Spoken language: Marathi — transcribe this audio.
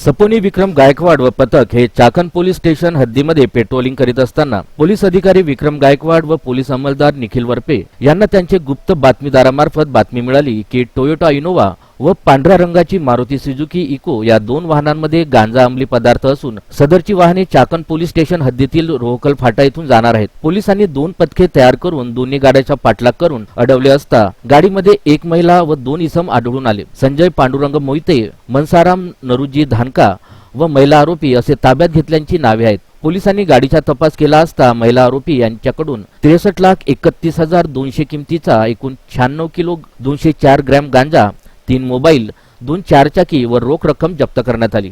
सपोनी विक्रम गायकवाड व पथक हे चाकण पोलीस स्टेशन हद्दीमध्ये पेट्रोलिंग करीत असताना पोलीस अधिकारी विक्रम गायकवाड व पोलीस अंमलदार निखिल वरपे यांना त्यांचे गुप्त बातमीदारामार्फत बातमी मिळाली की टोयोटा इनोवा व पांढऱ्या रंगाची मारुती सुझुकी इको या दोन वाहनांमध्ये गांजा अंमली पदार्थ असून सदरची वाहने चाकण पोलीस स्टेशन हद्दीतील रोहकल फाटा येथून जाणार आहेत. पोलिसांनी दोन पथके तयार करून दोन्ही गाड्याचा पाठलाग करून अडवले असता गाडीमध्ये एक महिला व दोन इसम आढळून आले. संजय पांडुरंग मोहिते मनसाराम नरुजी धानका व महिला आरोपी असे ताब्यात घेतल्यांची नावे आहेत. पोलिसांनी गाडीचा तपास केला असता महिला आरोपी यांच्याकडून त्रेसष्ट लाख एकतीस हजार दोनशे किमतीचा एकूण शहाण्णव किलो दोनशे चार ग्रॅम गांजा तीन मोबाईल दोन चारचाकी व रोख रक्कम जप्त करण्यात आली.